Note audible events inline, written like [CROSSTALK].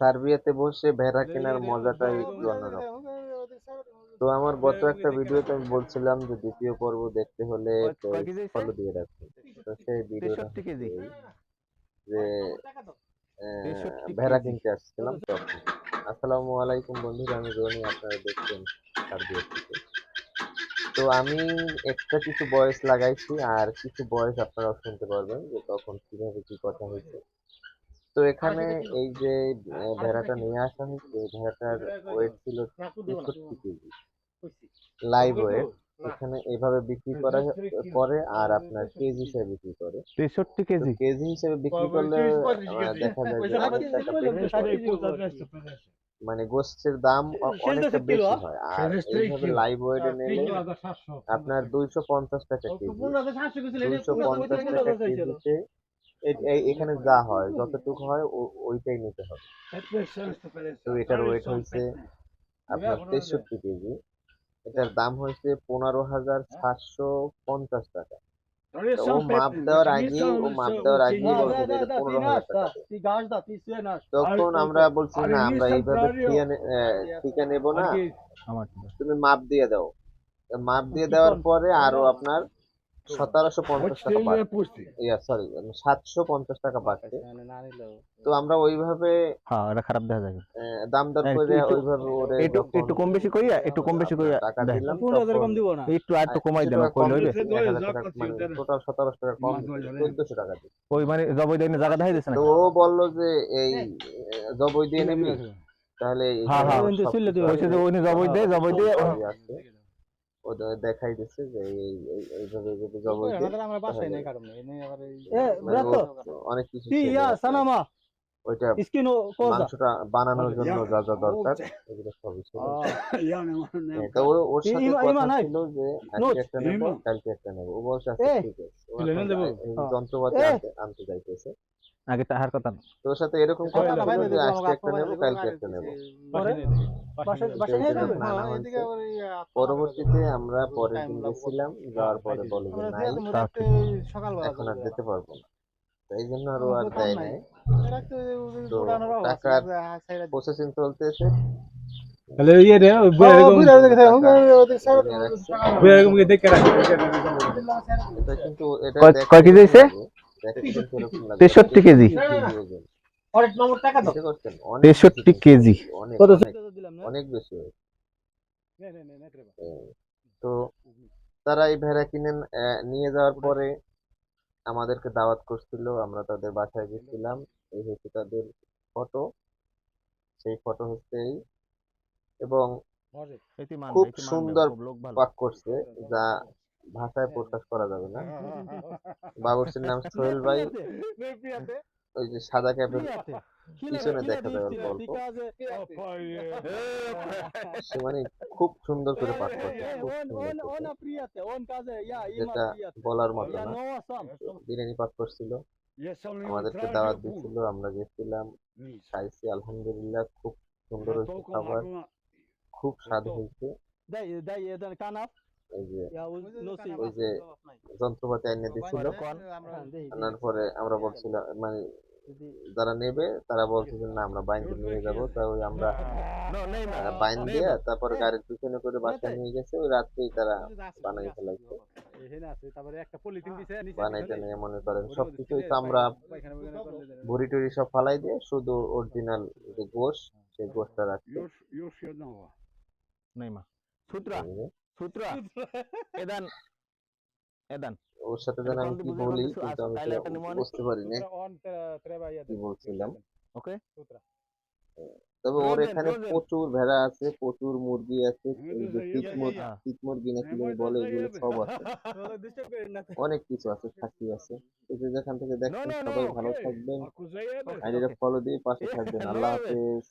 সার্বিয়াতে বসে ভেড়া কেনার মজাটাই একটু অন্যরকম। তো আমার গত একটা ভিডিওতে আমি বলছিলাম যে দ্বিতীয় পর্ব দেখতে হলে কয় ফলো দিয়ে রাখুন তো সেই ভিডিওটা যে আহ, ভেড়া কিনতে আসছিলাম তখন আসসালামু আলাইকুম বন্ধুরা আমি রনি আপনারা দেখছেন সার্বিয়া থেকে। তো আমি এক্সট্রা কিছু ভয়েস লাগাইছি আর কিছু ভয়েস আপনারাও শুনতে পারবেন যে তখন কীভাবে কি কথা হয়েছে। তো এখানে এই যে আহ, ভেড়াটা নিয়ে আসা হয়েছে এই ভেড়াটার ওয়েট ছিল তেষট্টি কেজি। লাইভ ওয়েট এখানে এভাবে বিক্রি করা করে আর আপনার কেজি হিসেবে বিক্রি করে। তেষট্টি কেজি? কেজি হিসেবে বিক্রি করলে দেখা যায় যে অনেক টাকা হয়। মানে গোস্তের দাম অনেকটা বেশি হয়। আর এইভাবে লাইভ ওয়েটে নিলে আপনার দুইশো পঞ্চাশ টাকা কেজি। দুইশো পঞ্চাশ টাকা কেজিতে এখানে যা হয় যতটুকু হয় ওইটাই নিতে হবে। তো এটার ওয়েট হয়েছে আপনার তেষট্টি কেজি। এটার দাম হয়েছে পনেরো হাজার সাতশো পঞ্চাশ টাকা। ও মাপ দেওয়ার আগে ও মাপ দেওয়ার আগে বলছে যে পনেরো হাজার টাকা। তখন আমরা বলছি না আমরা এইভাবে ঠিকা নেব না। তুমি মাপ দিয়ে দাও। মাপ দিয়ে দেওয়ার পরে আরও আপনার সতেরোশো পঞ্চাশ টাকা পাচ্ছে ইয়া সরি সাতশো পঞ্চাশ টাকা পাচ্ছে তো আমরা ওইভাবে হ্যাঁ এটা খারাপ দেখা আহ, দাম দর হ্যাঁ, করে একটু- ওইভাবে ওরে একটু একটু কম বেশি করিয়া একটু কম বেশি করিয়া টাকা দিলাম কম দিব না। একটু আর একটু কমাই দেন কিছু টাকা কই কম লইবে দিচ্ছে, এক হাজার টাকা মানে টোটাল সতেরোশো টাকা কম চোদ্দশো টাকা দিচ্ছে। ওই মানে জবই দেন জায়গা দেখাই দিছে না তো ও বলল যে এই আহ, জবই দিয়ে নিবি। তাহলে হ্যাঁ, হ্যাঁ। কইছে যে ওই জবই দে জবই দিয়ে সবই আছে। ও দেখাই দিচ্ছে যে এই এই- এইভাবে এইভাবে জবই দিয়ে আমরা বাসায় নেই কারণ এ মানে অনেক কিছু। সানামা ওইটা স্কিন কোজা? মাংসটা বানানোর জন্য যা যা দরকার এগুলো সবই ছিল। হ্যাঁ, তো ও- ওর সাথে কথা ছিল যে আজকে একটা নেব? কালকে একটা নেব। ও বলছে আচ্ছা ঠিক আছে। হ্যাঁ। যন্ত্রপাতি আনতে আনতে যাইতেছে। আগে তাহার কথা না। তো ওর সাথে এরকম কথা না, ছিল যে আজকে একটা নেব কালকে একটা নেব। পরবর্তীতে আমরা পরের দিন গেছিলাম যাওয়ার পরে বলে যে নাই এখন আর যেতে পারব না। এই জন্য আরও আর দেয় নাই তো টাকার প্রসেসিং চলতেছে তাহলে ইয়ে রে এরকম দেখে রাখি কিন্তু এটা কয়- কেজি হয়েছে? তেষট্টি কেজি। তেষট্টি কেজি অনেক বেশি তো তারা এই ভেড়া কিনে আহ, নিয়ে যাওয়ার পরে আমাদেরকে দাওয়াত করছিল আমরা তাদের বাসায় গেছিলাম। এই হচ্ছে তাদের ফটো। সেই ফটো হচ্ছে এই এবং খুব সুন্দর পাক করছে যা ভাষায় প্রকাশ করা যাবে না। বাবুর্চির নাম সোহেল ভাই। ওই যে সাদা ক্যাপের পিছনে দেখা যাবে অল্প অল্প সে মানে খুব সুন্দর করে করছে খুব সুন্দর করছে। যেটা বলার মতো না। বিরিয়ানি পাক করছিল। আমাদেরকে দাওয়াত দিছিল আমরা গেছিলাম খাইছি আলহামদুলিল্লাহ খুব সুন্দর হয়েছে খাবার। খুব স্বাদ হয়েছে। ওই যে যন্ত্রপাতি এনে দিছিল। আনার পরে আমরা বলছিলাম মানে যারা নেবে তারা বলছিল না আমরা বাইন্দে নিয়ে যাব। তা ওই আমরা বাইন দিয়ে তারপরে গাড়ির পিছনে করে বাসায় নিয়ে গেছে ওই রাত্রেই তারা বানাই ফেলাইছে। বানাইতে নিয়ে মনে করেন সবকিছুই তো আমরা ভুড়ি টুড়ি সব ফালাই দিয়ে শুধু অরিজিনাল যে গোশ সেই গোশটা রাখছি। নেইমা। সূত্রা সূত্রা এদান এদান ওর সাথে যেন আমি কি বলি কিন্তু আমি বুঝতে পারি না। কি বলছিলাম? ওকে। তবে ওর এখানে প্রচুর ভেড়া আছে প্রচুর মুরগি আছে মুরগি হ্যাঁ। মুরগি নাকি বলে এগুলো সব আছে। অনেক কিছু আছে খাসি আছে। এই যেখান থেকে দেখছেন no, সবাই ভালো থাকবেন। আইডিটা ফলো দিয়ে পাশে থাকবেন। [LAUGHS] আল্লাহ হাফেজ।